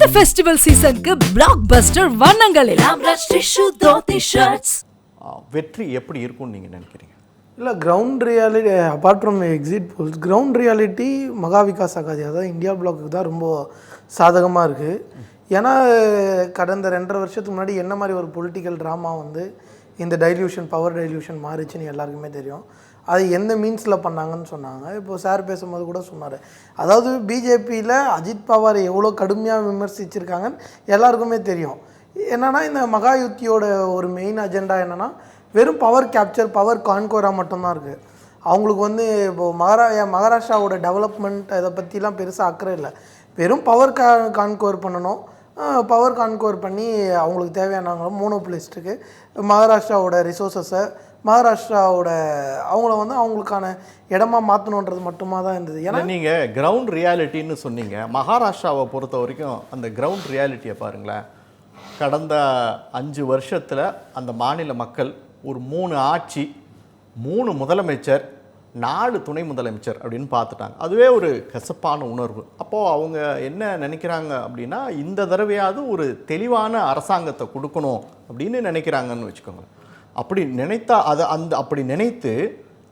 இந்த ஃபெஸ்டிவல் சீசனுக்கு பிளாக் பஸ்டர் வண்ணங்களில் வெற்றி எப்படி இருக்கும்னு நீங்கள் நினைக்கிறீங்க? இல்லை ground reality apart from exit polls ground reality Maha Vikas ஆகாது அதாவது இந்தியா பிளாக்குக்கு தான் ரொம்ப சாதகமாக இருக்குது ஏன்னா கடந்த ரெண்டரை வருஷத்துக்கு முன்னாடி என்ன மாதிரி ஒரு பொலிட்டிக்கல் ட்ராமா வந்து இந்த டைல்யூஷன் பவர் டைல்யூஷன் மாறிச்சுன்னு எல்லாருக்குமே தெரியும். அது எந்த மீன்ஸில் பண்ணாங்கன்னு சொன்னாங்க. இப்போ சார் பேசும்போது கூட சொன்னார். அதாவது பிஜேபியில் அஜித் பவார் எவ்வளோ கடுமையாக விமர்சிச்சிருக்காங்கன்னு எல்லாருக்குமே தெரியும். என்னென்னா இந்த மகா யுத்தியோட ஒரு மெயின் அஜெண்டா என்னென்னா வெறும் பவர் கேப்சர் பவர் கான்கோரா மட்டும்தான் இருக்குது அவங்களுக்கு வந்து இப்போது மகாரா மகாராஷ்டிராவோட டெவலப்மெண்ட் இதை பற்றிலாம் பெருசாக அக்கறை இல்லை. வெறும் பவர் கா கான்கோர் பண்ணணும். பவர் கான்கோர் பண்ணி அவங்களுக்கு தேவையானவங்களும் மோனோபிளிஸ்ட்டுக்கு மகாராஷ்டிராவோட ரிசோர்ஸஸை மகாராஷ்டிராவோட அவங்கள வந்து அவங்களுக்கான இடமா மாற்றணுன்றது மட்டுமா தான் இருந்தது. ஏன்னா நீங்கள் கிரவுண்ட் ரியாலிட்டின்னு சொன்னீங்க. மகாராஷ்டிராவை பொறுத்த வரைக்கும் அந்த கிரவுண்ட் ரியாலிட்டியை பாருங்களேன். கடந்த அஞ்சு வருஷத்தில் அந்த மாநில மக்கள் ஒரு மூணு ஆட்சி மூணு முதலமைச்சர் நாலு துணை முதலமைச்சர் அப்படின்னு பார்த்துட்டாங்க. அதுவே ஒரு கசப்பான உணர்வு. அப்போது அவங்க என்ன நினைக்கிறாங்க அப்படின்னா இந்த தடவையாவது ஒரு தெளிவான அரசாங்கத்தை கொடுக்கணும் அப்படின்னு நினைக்கிறாங்கன்னு வச்சுக்கோங்க. அப்படி நினைத்தா அதை அந்த அப்படி நினைத்து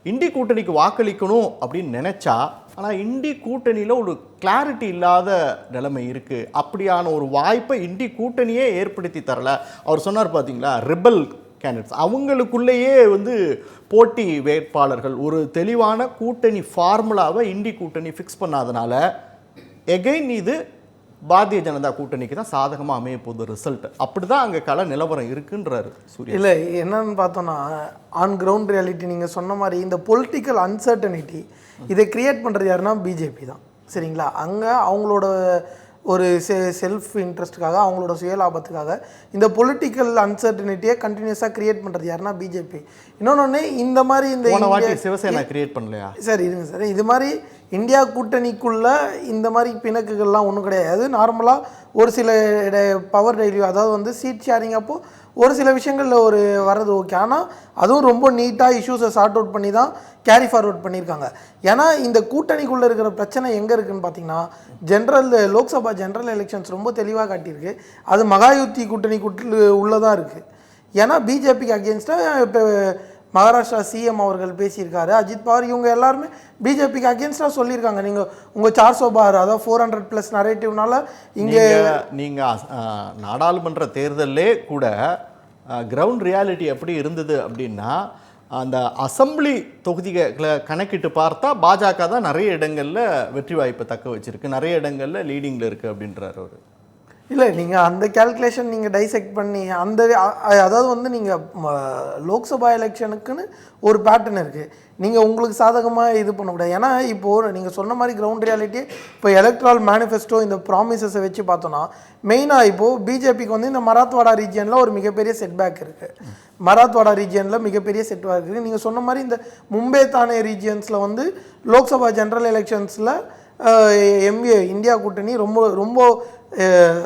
இண்டி கூட்டணிக்கு வாக்களிக்கணும் அப்படின்னு நினச்சா ஆனால் இண்டி கூட்டணியில் ஒரு கிளாரிட்டி இல்லாத நிலைமை இருக்குது அப்படியான ஒரு வாய்ப்பை இண்டி கூட்டணியே ஏற்படுத்தி தரல. அவர் சொன்னார் பார்த்தீங்களா ரிபல் கேண்டிடேட்ஸ் அவங்களுக்குள்ளேயே வந்து போட்டி வேட்பாளர்கள் ஒரு தெளிவான கூட்டணி ஃபார்முலாவை இண்டி கூட்டணி ஃபிக்ஸ் பண்ணாதனால எகைன் இது பாரதிய ஜனதா கூட்டணிக்கு தான் சாதகமாக அமைய போகுது ரிசல்ட் அப்படி தான் அங்கே கல நிலவரம் இருக்குன்றாரு சூரிய. இல்லை என்னன்னு பார்த்தோன்னா ஆன் கிரவுண்ட் ரியாலிட்டி நீங்கள் சொன்ன மாதிரி இந்த பொலிட்டிக்கல் அன்சர்டனிட்டி இதை கிரியேட் பண்ணுறது யாருன்னா பிஜேபி தான். சரிங்களா? அங்கே அவங்களோட ஒரு செ செல்ஃப் இன்ட்ரெஸ்ட்டுக்காக அவங்களோட சுயலாபத்துக்காக இந்த பொலிட்டிக்கல் அன்சர்டனிட்டியை கண்டினியூஸாக கிரியேட் பண்ணுறது யாருன்னா பிஜேபி இன்னொன்று இந்த மாதிரி இந்த சிவசேனா கிரியேட் பண்ணலையா? சார் இருங்க சார். இது மாதிரி இந்தியா கூட்டணிக்குள்ள இந்த மாதிரி பிணக்குகள்லாம் ஒன்றும் கிடையாது. நார்மலாக ஒரு சில பவர் டெய்லி அதாவது வந்து சீட் ஷேரிங் அப்போ ஒரு சில விஷயங்களில் ஒரு வர்றது ஓகே ஆனால் அதுவும் ரொம்ப நீட்டாக இஷ்யூஸை சார்ட் அவுட் பண்ணி தான் கேரி ஃபார்வர்ட் பண்ணியிருக்காங்க. ஏன்னா இந்த கூட்டணிக்குள்ளே இருக்கிற பிரச்சனை எங்கே இருக்குன்னு பார்த்தீங்கன்னா ஜென்ரல் லோக்சபா ஜென்ரல் எலெக்ஷன்ஸ் ரொம்ப தெளிவாக காட்டியிருக்கு. அது மகாயுத்தி கூட்டணி கூட்டு உள்ளதாக இருக்குது ஏன்னா பிஜேபிக்கு அகேன்ஸ்டாக இப்போ மகாராஷ்டிரா சிஎம் அவர்கள் பேசியிருக்காரு. அஜித் பவார் இவங்க எல்லாருமே பிஜேபிக்கு அகேன்ஸ்டாக சொல்லியிருக்காங்க. நீங்கள் உங்கள் சார் சோபார் அதாவது ஃபோர் ஹண்ட்ரட் ப்ளஸ் நரேட்டிவ்னால இங்கே நீங்கள் நாடாளுமன்ற தேர்தல்லே கூட கிரவுண்ட் ரியாலிட்டி எப்படி இருந்தது அப்படின்னா அந்த அசெம்பிளி தொகுதிகளை கணக்கிட்டு பார்த்தா பாஜக தான் நிறைய இடங்களில் வெற்றி வாய்ப்பை தக்க வச்சுருக்கு. நிறைய இடங்களில் லீடிங்கில் இருக்குது அப்படின்றார் அவர். இல்லை நீங்கள் அந்த கேல்குலேஷன் நீங்கள் டைசெக்ட் பண்ணி அந்த அதாவது வந்து நீங்கள் லோக்சபா எலெக்ஷனுக்குன்னு ஒரு பேட்டர்ன் இருக்குது நீங்கள் உங்களுக்கு சாதகமாக இது பண்ணக்கூடாது ஏன்னா இப்போது நீங்கள் சொன்ன மாதிரி கிரவுண்ட் ரியாலிட்டி இப்போ எலக்ட்ரால் மேனிஃபெஸ்டோ இந்த ப்ராமிசஸை வச்சு பார்த்தோன்னா மெயினாக இப்போது பிஜேபிக்கு வந்து இந்த மராத்வாடா ரீஜியனில் ஒரு மிகப்பெரிய செட்பேக் இருக்குது மராத்வாடா ரீஜியனில் மிகப்பெரிய செட்பேக் இருக்குது நீங்கள் சொன்ன மாதிரி இந்த மும்பை தானே ரீஜியன்ஸில் வந்து லோக்சபா ஜென்ரல் எலெக்ஷன்ஸில் எம்ஏ இந்தியா கூட்டணி ரொம்ப ரொம்ப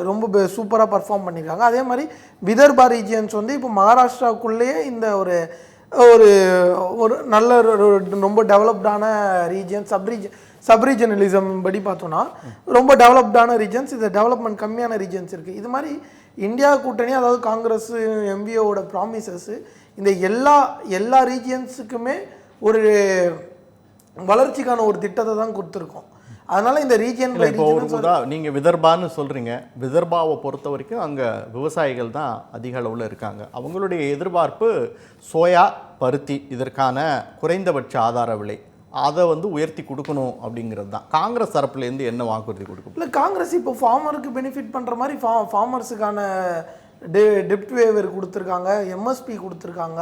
ரொம்ப சூப்பராக பர்ஃபார்ம் பண்ணியிருக்காங்க அதே மாதிரி விதர்பா ரீஜியன்ஸ் வந்து இப்போ மகாராஷ்டிராவுக்குள்ளேயே இந்த ஒரு ஒரு ஒரு நல்ல ரொம்ப டெவலப்டான ரீஜியன் சப்ரீஜன் சப் ரீஜனலிசம் படி பார்த்தோன்னா ரொம்ப டெவலப்டான ரீஜன்ஸ் இது டெவலப்மெண்ட் கம்மியான ரீஜன்ஸ் இருக்குது இது மாதிரி இந்தியா கூட்டணி அதாவது காங்கிரஸ் எம்பிஓட ப்ராமிசஸ்ஸு இந்த எல்லா எல்லா ரீஜியன்ஸுக்குமே ஒரு வளர்ச்சிக்கான ஒரு திட்டத்தை தான் கொடுத்துருக்கோம். அதனால இந்த ரீஜியன் இப்போ ஒரு உதா நீங்க விதர்பான்னு சொல்றீங்க. விதர்பாவை பொறுத்த வரைக்கும் அங்க விவசாயிகள் தான் அதிக அளவில் இருக்காங்க. அவங்களுடைய எதிர்பார்ப்பு சோயா பருத்தி இதற்கான குறைந்தபட்ச ஆதார விலை. அதை வந்து உயர்த்தி கொடுக்கணும் அப்படிங்கிறது தான். காங்கிரஸ் தரப்புலேருந்து என்ன வாக்குறுதி கொடுக்கும்? இல்லை காங்கிரஸ் இப்போ ஃபார்மருக்கு பெனிஃபிட் பண்ணுற மாதிரி ஃபா ஃபார்மர்ஸுக்கான டெ டெப்ட் வேவர் கொடுத்துருக்காங்க எம்எஸ்பி கொடுத்துருக்காங்க.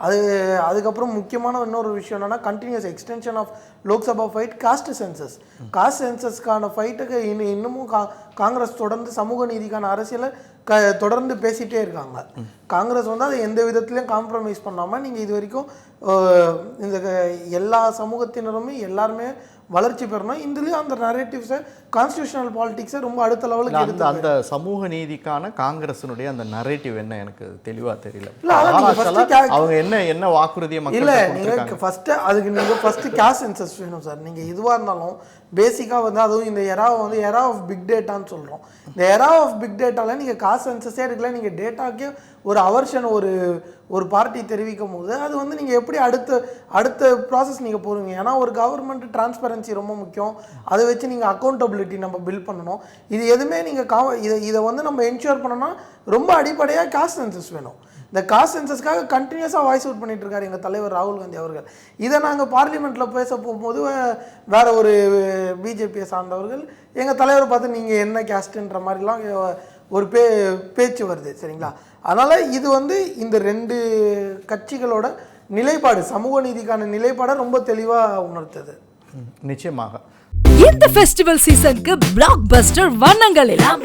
அது அதுக்கப்புறம் முக்கியமான இன்னொரு விஷயம் என்னன்னா continues extension of Lok Sabha fight caste census caste சென்சஸ்க்கான ஃபைட்டுக்கு இன்னும் இன்னமும் கா காங்கிரஸ் தொடர்ந்து சமூக நீதிக்கான அரசியலை க தொடர்ந்து பேசிகிட்டே இருக்காங்க. காங்கிரஸ் வந்து அதை எந்த விதத்துலையும் காம்ப்ரமைஸ் பண்ணாமல் நீங்கள் இது வரைக்கும் இந்த க- எல்லா சமூகத்தினருமே எல்லாருமே வளர்ச்சி பெறணும். இதுலேயும் அந்த நரேட்டிவ்ஸை கான்ஸ்டியூஷனல் பாலிடிக்ஸை ரொம்ப அடுத்த லெவலுக்கு அந்த எடுத்து அந்த சமூக நீதிக்கான காங்கிரஸினுடைய அந்த நரேட்டிவ் என்ன எனக்கு தெளிவா தெரியல. அவங்க என்ன என்ன வாக்குறுதியை இல்ல மக்கள் நீங்க ஃபர்ஸ்ட் அதுக்கு நீங்க ஃபர்ஸ்ட் கேஷ் சென்சஸ் வேணும் சார் நீங்க எதுவா இருந்தாலும் பேசிக்கா வந்து அதுவும் இந்த எராவை வந்து எரா ஆஃப் பிக் டேட்டான்னு சொல்றோம். இந்த எரா ஆஃப் பிக் டேட்டால நீங்க காசு சென்சஸே எடுக்கல நீங்க டேட்டாக்கே ஒரு அவர்ஷன் ஒரு ஒரு பார்ட்டி தெரிவிக்கும் போது அது வந்து நீங்கள் எப்படி அடுத்த அடுத்த ப்ராசஸ் நீங்கள் போடுவீங்க? ஏன்னா ஒரு கவர்மெண்ட் டிரான்ஸ்பரன்சி ரொம்ப முக்கியம். அதை வச்சு நீங்கள் அக்கௌண்டபிலிட்டி நம்ம பில்ட் பண்ணணும். இது எதுவுமே நீங்கள் காவ இதை இதை வந்து நம்ம என்ஷூர் பண்ணோன்னா ரொம்ப அடிப்படையாக காஸ்ட் சென்சஸ் வேணும். இந்த காஸ்ட் சென்சஸ்க்காக கண்டினியூஸாக வாய்ஸ் அவுட் பண்ணிட்டு இருக்காரு எங்கள் தலைவர் ராகுல் காந்தி அவர்கள். இதை நாங்கள் பார்லிமெண்ட்டில் பேச போகும்போது வேறு வேற ஒரு பிஜேபியை சார்ந்தவர்கள் எங்கள் தலைவரை பார்த்து நீங்கள் என்ன கேஸ்ட்டுன்ற மாதிரிலாம் ஒரு பே பேச்சு வருது சரிங்களா? அதனால் இது வந்து இந்த ரெண்டு கட்சிகளோட நிலைப்பாடு சமூக நீதிக்கான நிலைப்பாடை ரொம்ப தெளிவாக உணர்த்துது. நிச்சயமாக. இந்த ஃபெஸ்டிவல் சீசனுக்கு பிளாக் பஸ்டர் வண்ணங்கள் எல்லாம்.